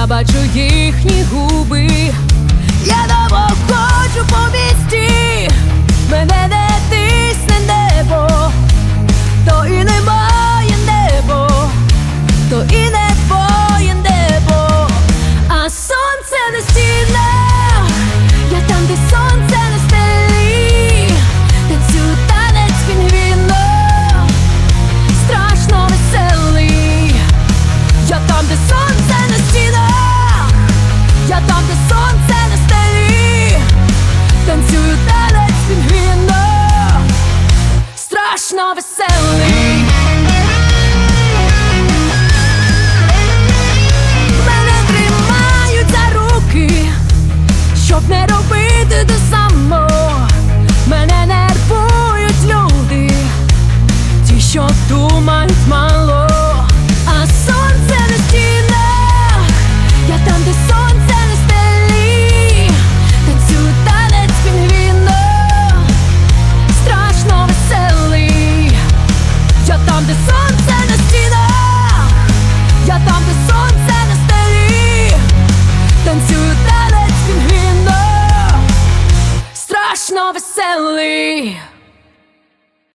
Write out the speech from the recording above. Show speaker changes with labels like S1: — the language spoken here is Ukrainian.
S1: я бачу їхні губи. Я давно ходжу по мене не тисне небо, то і немає небо, то і не твоє небо, а сонце не стіне, Веселий. Мене тримають руки, щоб не робити до самого. Мене нервують люди, ті, що думають мало. of a silly.